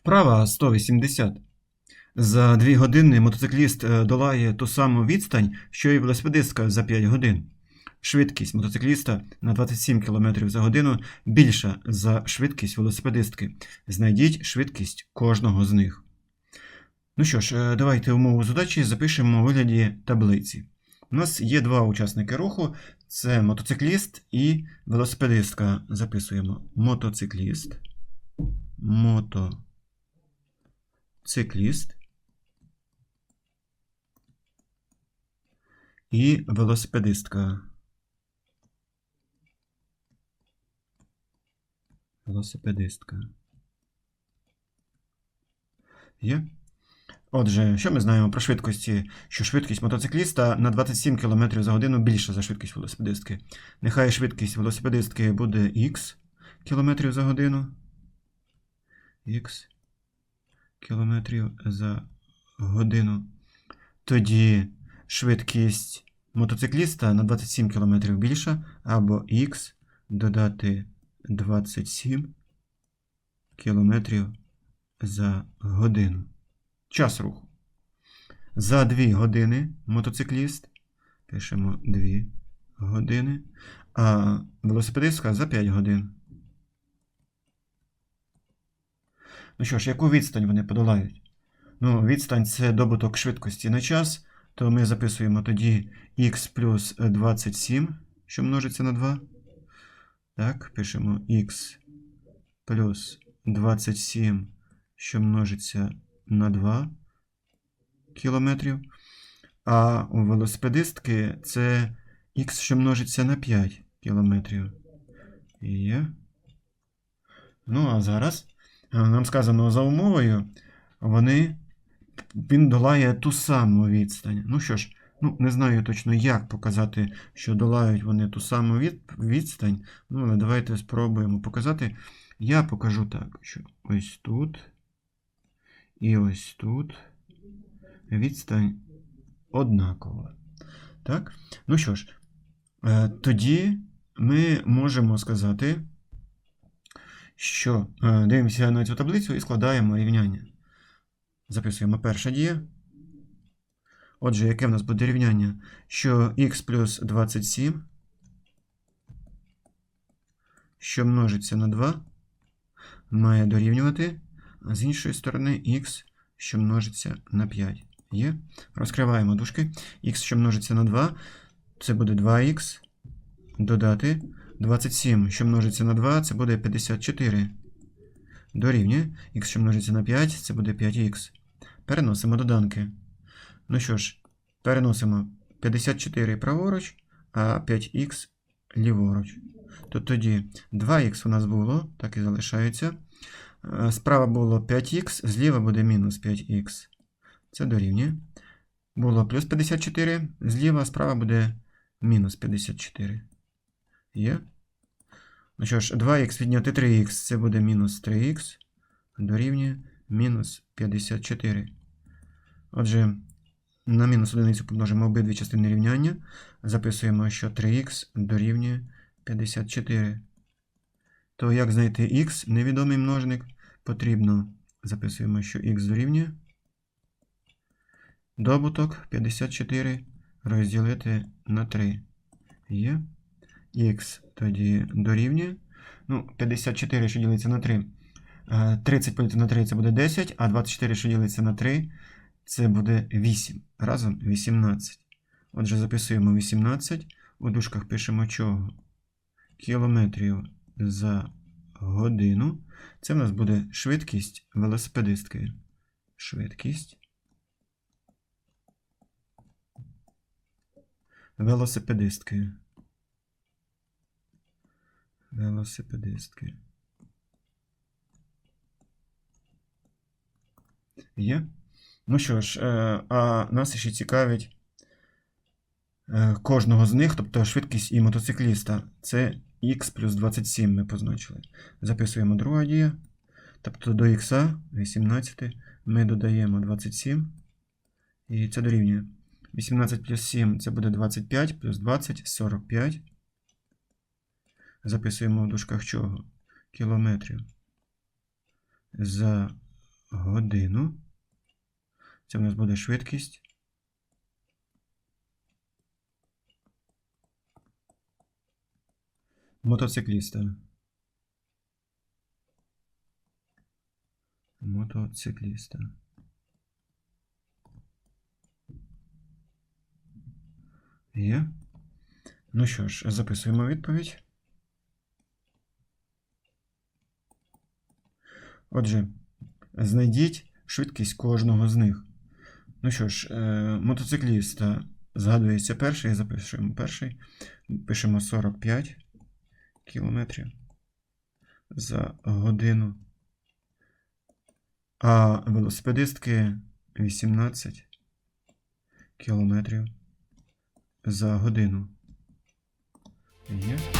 Вправа 180. За 2 години мотоцикліст е, долає ту саму відстань, що і велосипедистка за 5 годин. Швидкість мотоцикліста на 27 км за годину більша за швидкість велосипедистки. Знайдіть швидкість кожного з них. Ну що ж, е, давайте умову задачі запишемо у вигляді таблиці. У нас є два учасники руху: це мотоцикліст і велосипедистка. Записуємо мотоцикліст. Мотоцикліст. І велосипедистка. Велосипедистка. Є? Отже, що ми знаємо про швидкості? Що швидкість мотоцикліста на 27 км за годину більша за швидкість велосипедистки. Нехай швидкість велосипедистки буде х км за годину. Х км за годину. Тоді швидкість мотоцикліста на 27 км більша, або х додати 27 км за годину. Час руху. За 2 години мотоцикліст. Пишемо 2 години. А велосипедистка за 5 годин. Ну що ж, яку відстань вони подолають? Ну, відстань це добуток швидкості на час. То ми записуємо тоді х плюс 27, що множиться на 2. Так, пишемо х плюс 27, що множиться на 2 кілометрів. А у велосипедистки це х, що множиться на 5 кілометрів. Є. Ну, а зараз нам сказано за умовою, вони, він долає ту саму відстань. Ну що ж, ну, не знаю точно, як показати, що долають вони ту саму від, відстань. Ну, але давайте спробуємо показати. Я покажу так, що ось тут. І ось тут відстань однакова. Так? Ну що ж, е, тоді ми можемо сказати, що е, дивимося на цю таблицю і складаємо рівняння. Записуємо перша дія. Отже, яке в нас буде рівняння? Що х плюс 27, що множиться на 2, має дорівнювати, а з іншої сторони х, що множиться на 5. Є. Розкриваємо дужки. х, що множиться на 2, це буде 2х. Додати 27, що множиться на 2, це буде 54. Дорівнює. х, що множиться на 5, це буде 5х. Переносимо доданки. Ну що ж, переносимо 54 праворуч, а 5х ліворуч. То тоді 2х у нас було, так і залишається. Е, Справа було 5х, зліва буде мінус 5х. Це дорівнює. Було плюс 54, зліва, справа буде мінус 54. Є. Ну що ж, 2х відняти 3х, це буде мінус 3х. Дорівнює мінус 54. Отже, на мінус одиницю помножимо обидві частини рівняння. Записуємо, що 3х дорівнює 54. То як знайти х, невідомий множник, потрібно записуємо, що х дорівнює. Добуток 54 розділити на 3. Є. Х тоді дорівнює. Ну, 54, що ділиться на 3. Е, 30 поділити на 3 це буде 10, а 24, що ділиться на 3, це буде 8. Разом 18. Отже, записуємо 18. У дужках пишемо чого? Кілометрів за годину. Це в нас буде швидкість велосипедистки. Швидкість. Велосипедистки. Велосипедистки. Є? Ну що ж, е, а нас ще цікавить е, кожного з них, тобто швидкість і мотоцикліста. Це х плюс 27 ми позначили. Записуємо друга дія. Тобто до х 18 ми додаємо 27. І це дорівнює. 18 плюс 7 це буде 25, плюс 20 45. Записуємо в дужках чого? Кілометрів за годину. Це в нас буде швидкість. Мотоцикліста. Мотоцикліста. Є. Ну що ж, записуємо відповідь. Отже, знайдіть швидкість кожного з них. Ну що ж, е, мотоцикліста згадується перший, запишемо перший. Пишемо 45 кілометрів за годину. А велосипедистки 18 кілометрів за годину. Є.